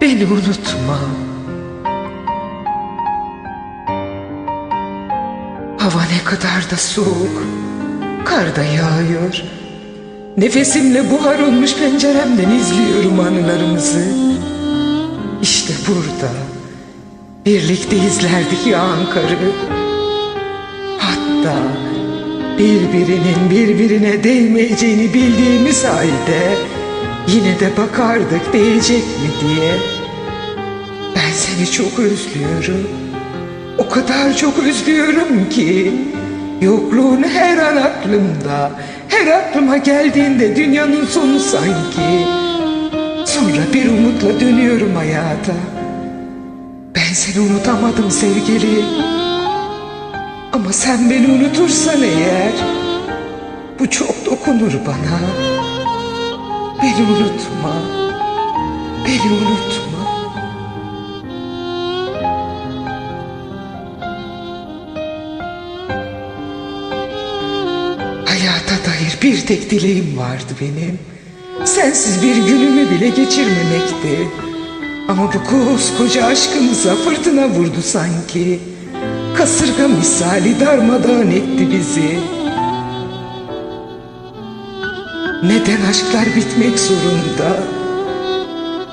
Beni unutma. Hava ne kadar da soğuk. Kar da yağıyor. Nefesimle buhar olmuş penceremden izliyorum anılarımızı. İşte burada birlikte izlerdik yağan karı. Hatta birbirinin birbirine değmeyeceğini bildiğimiz halde yine de bakardık değecek mi diye. Ben seni çok özlüyorum. O kadar çok özlüyorum ki yokluğun her an aklımda. Her aklıma geldiğinde dünyanın sonu sanki. Sonra bir umutla dönüyorum hayata. Ben seni unutamadım sevgili. Ama sen beni unutursan eğer bu çok dokunur bana. Beni unutma. Beni unutma. Hayata dair bir tek dileğim vardı benim. Sensiz bir günümü bile geçirmemekti. Ama bu koskoca aşkımıza fırtına vurdu sanki. Kasırga misali darmadağın etti bizi. Neden aşklar bitmek zorunda?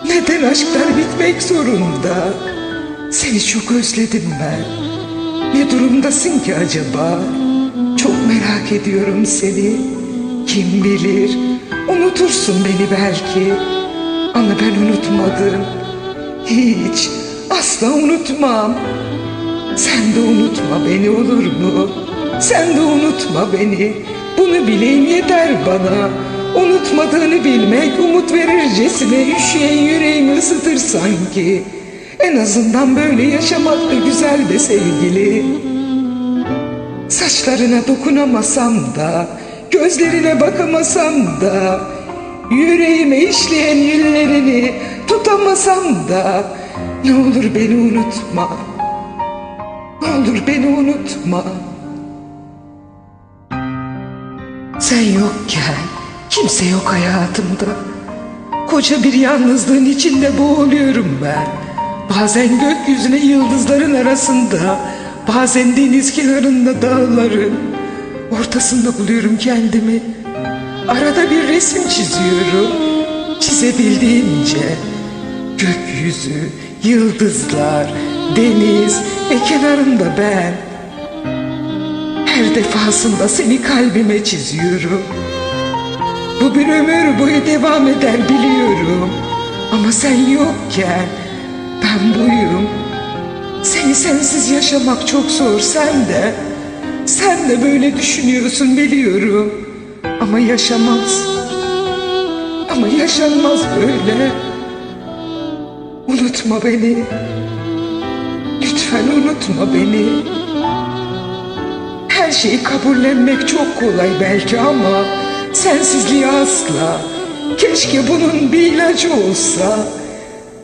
Neden aşklar bitmek zorunda? Seni çok özledim ben. Ne durumdasın ki acaba? Çok merak ediyorum seni. Kim bilir? Unutursun beni belki. Ama ben unutmadım. Hiç, asla unutmam. Sen de unutma beni olur mu? Sen de unutma beni. Bunu bileyim yeter bana. Unutmadığını bilmek umut verircesine üşüyen yüreğimi ısıtır sanki. En azından böyle yaşamak da güzel be sevgili. Saçlarına dokunamasam da, gözlerine bakamasam da, yüreğime işleyen yüllerini tutamasam da, ne olur beni unutma. Ne olur beni unutma. Sen yokken kimse yok hayatımda. Koca bir yalnızlığın içinde boğuluyorum ben. Bazen gökyüzüne yıldızların arasında, bazen deniz kenarında dağların ortasında buluyorum kendimi. Arada bir resim çiziyorum, çizebildiğince. Gökyüzü, yıldızlar, deniz ve kenarında ben. Her defasında seni kalbime çiziyorum. Bu bir ömür boyu devam eder biliyorum. Ama sen yokken ben buyum. Seni sensiz yaşamak çok zor sen de. Sen de böyle düşünüyorsun biliyorum. Ama yaşamaz. Ama yaşanmaz böyle. Unutma beni. Lütfen unutma beni. Her şeyi kabullenmek çok kolay belki ama sensizliği asla. Keşke bunun bir ilacı olsa.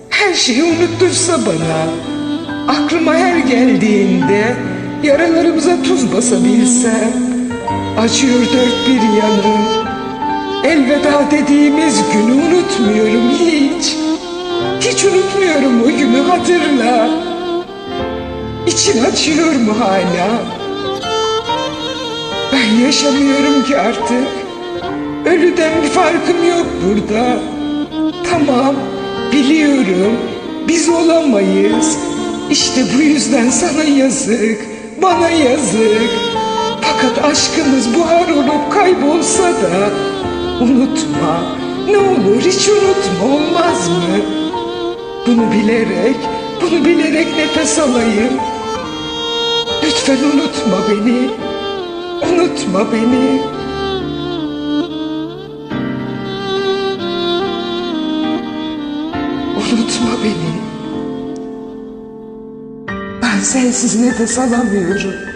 Her şeyi unuttursa bana. Aklıma her geldiğinde yaralarımıza tuz basabilsem. Acıyor dört bir yanım. Elveda dediğimiz günü unutmuyorum hiç. Hiç unutmuyorum o günü hatırla. İçin acıyor mu hala? Ben yaşamıyorum ki artık. Ölüden bir farkım yok burada. Tamam, biliyorum. Biz olamayız. İşte bu yüzden sana yazık, bana yazık. Fakat aşkımız buhar olup kaybolsa da unutma. Ne olur hiç unutma olmaz mı? Bunu bilerek, bunu bilerek nefes alayım. Lütfen unutma beni. Unutma beni. Unutma beni. Ben sensiz nefes alamıyorum.